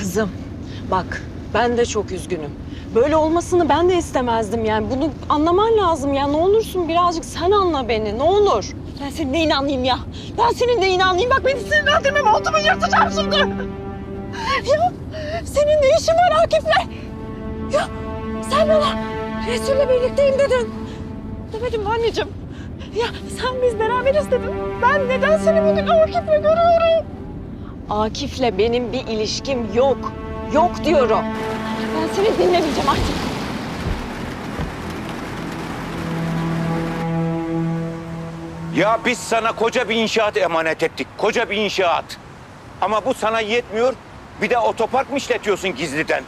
Kızım bak ben de çok üzgünüm. Böyle olmasını ben de istemezdim yani. Bunu anlaman lazım ya. Ne olursun birazcık sen anla beni. Ne olur. Ben senin neyine anlayayım ya? Ben senin neyine anlayayım? Bak beni sinirlendirme. Montumu yırtacağım şimdi. Ya senin ne işin var Akif'le? Ya sen bana Resul'le birlikteyim dedin. Demedim mi anneciğim? Ya sen biz beraberiz dedin. Ben neden seni bugün Akif'le görüyorum? Akif'le benim bir ilişkim yok. Yok diyorum. Ben seni dinlemeyeceğim artık. Ya biz sana koca bir inşaat emanet ettik. Koca bir inşaat. Ama bu sana yetmiyor. Bir de otopark mı işletiyorsun gizliden?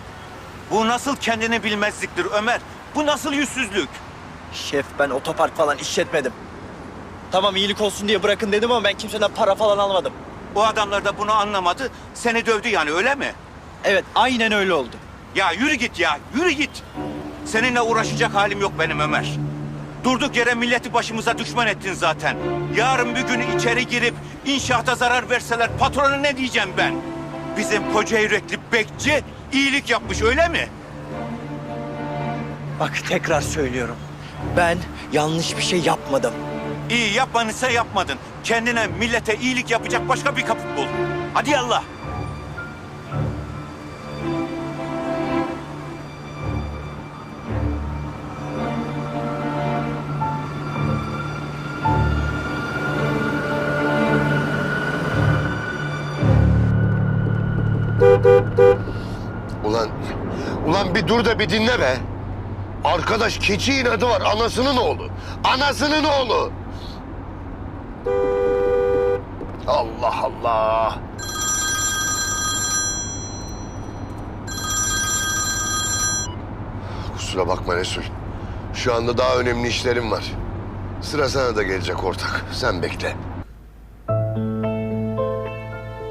Bu nasıl kendini bilmezliktir Ömer? Bu nasıl yüzsüzlük? Şef ben otopark falan işletmedim. Tamam iyilik olsun diye bırakın dedim ama ben kimseden para falan almadım. O adamlar da bunu anlamadı. Seni dövdü yani öyle mi? Evet aynen öyle oldu. Ya yürü git ya, yürü git. Seninle uğraşacak halim yok benim Ömer. Durduk yere milleti başımıza düşman ettin zaten. Yarın bir gün içeri girip inşaata zarar verseler patrona ne diyeceğim ben? Bizim koca yürekli bekçi iyilik yapmış öyle mi? Bak tekrar söylüyorum. Ben yanlış bir şey yapmadım. İyi yapmanıysa yapmadın. Kendine millete iyilik yapacak başka bir kapı bul. Hadi yallah. Ulan, ulan bir dur da bir dinle be. Arkadaş keçi inadı var anasının oğlu. Anasının oğlu. Allah Allah. Kusura bakma Resul. Şu anda daha önemli işlerim var. Sıra sana da gelecek ortak. Sen bekle.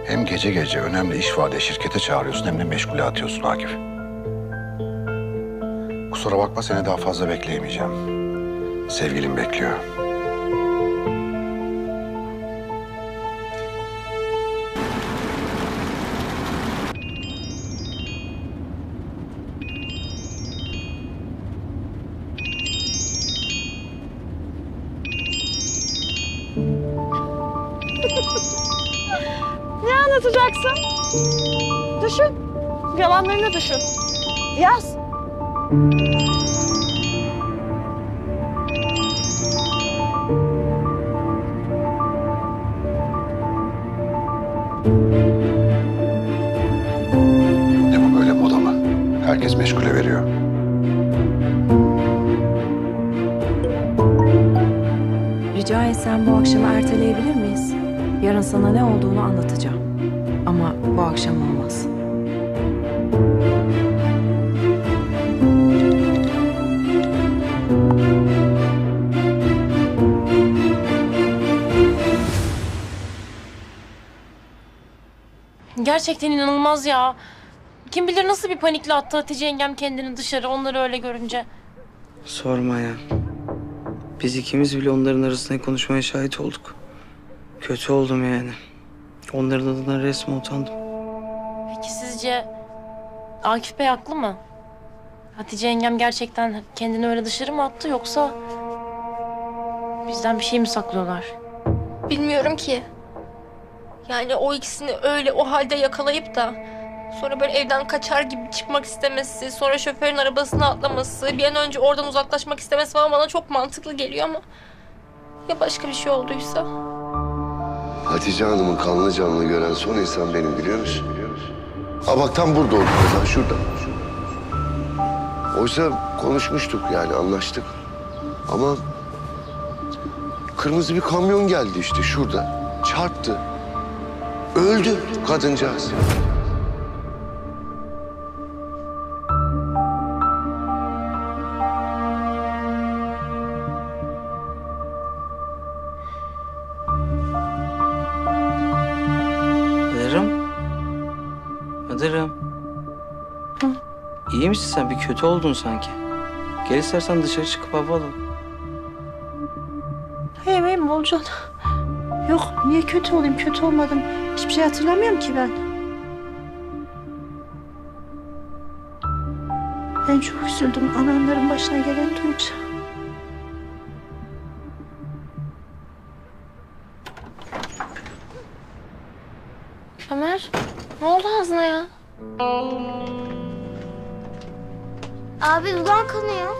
Hem gece gece önemli iş var diye şirkete çağırıyorsun hem de meşgule atıyorsun Akif. Kusura bakma seni daha fazla bekleyemeyeceğim. Sevgilim bekliyor. Ne anlatacaksın? Düşün. Yalanlarını düşün. Yaz. Rica etsem bu akşamı erteleyebilir miyiz? Yarın sana ne olduğunu anlatacağım. Ama bu akşam olmaz. Gerçekten inanılmaz ya. Kim bilir nasıl bir panikle attı Hatice yengem kendini dışarı onları öyle görünce. Sorma ya. Biz ikimiz bile onların arasında konuşmaya şahit olduk. Kötü oldum yani. Onların adına resmen utandım. Peki sizce Akif Bey haklı mı? Hatice yengem gerçekten kendini öyle dışarı mı attı yoksa bizden bir şey mi saklıyorlar? Bilmiyorum ki. Yani o ikisini öyle o halde yakalayıp da sonra böyle evden kaçar gibi çıkmak istemesi, sonra şoförün arabasına atlaması, bir an önce oradan uzaklaşmak istemesi falan bana çok mantıklı geliyor ama ya başka bir şey olduysa? Hatice Hanım'ın kanlı canlı gören son insan benim biliyor musun? Biliyor musun? Ha bak tam burada oldu mesela şurada. Oysa konuşmuştuk yani anlaştık. Ama kırmızı bir kamyon geldi işte şurada. Çarptı. Öldü kadıncağız. İyi misin sen? Bir kötü oldun sanki. Gel istersen dışarı çıkıp hava alalım. Hey hey Olcan. Yok niye kötü olayım? Kötü olmadım. Hiçbir şey hatırlamıyorum ki ben. Ben çok üzüldüm ananların başına gelen duyunca. Ömer ne oldu ağzına ya? Abi dudağın kanıyor.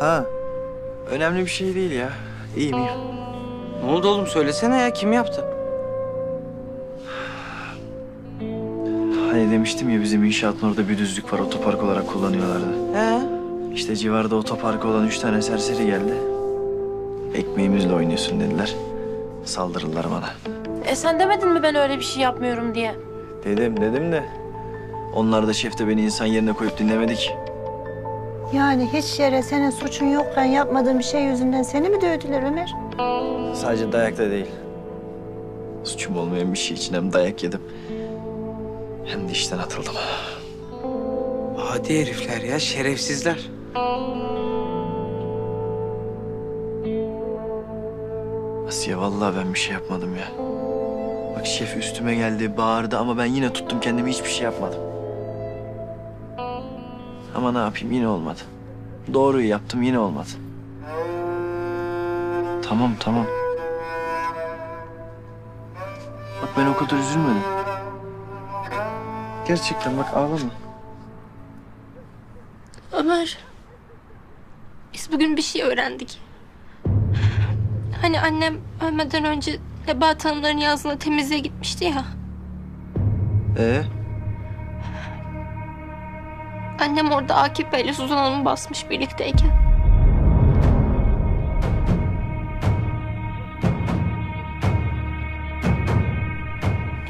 Ha. Önemli bir şey değil ya. İyiyim iyiyim. Ne oldu oğlum söylesene ya kim yaptı? Hani demiştim ya bizim inşaatın orada bir düzlük var otopark olarak kullanıyorlardı. He? İşte civarda otoparkı olan üç tane serseri geldi. Ekmeğimizle oynuyorsun dediler. Saldırırlar bana. E sen demedin mi ben öyle bir şey yapmıyorum diye? Dedim dedim de onlar da şefte beni insan yerine koyup dinlemedik. Yani hiç yere senin suçun yokken yapmadığın bir şey yüzünden seni mi dövdüler Ömer? Sadece dayak da değil. Suçum olmayan bir şey için hem dayak yedim hem de işten atıldım. Hadi herifler ya şerefsizler. Asiye vallahi ben bir şey yapmadım ya. Bak şef üstüme geldi, bağırdı ama ben yine tuttum kendimi hiçbir şey yapmadım. Ama ne yapayım yine olmadı. Doğruyu yaptım yine olmadı. Tamam tamam. Bak ben o kadar üzülmedim. Gerçekten bak ağlama. Ömer. Biz bugün bir şey öğrendik. Hani annem ölmeden önce Nebahat Hanımların yazlığına temizliğe gitmişti ya. Ee? Annem orada Akif Bey'le Suzan Hanım'ı basmış birlikteyken.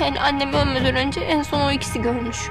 Yani annem ölmeden önce en son o ikisi görmüş.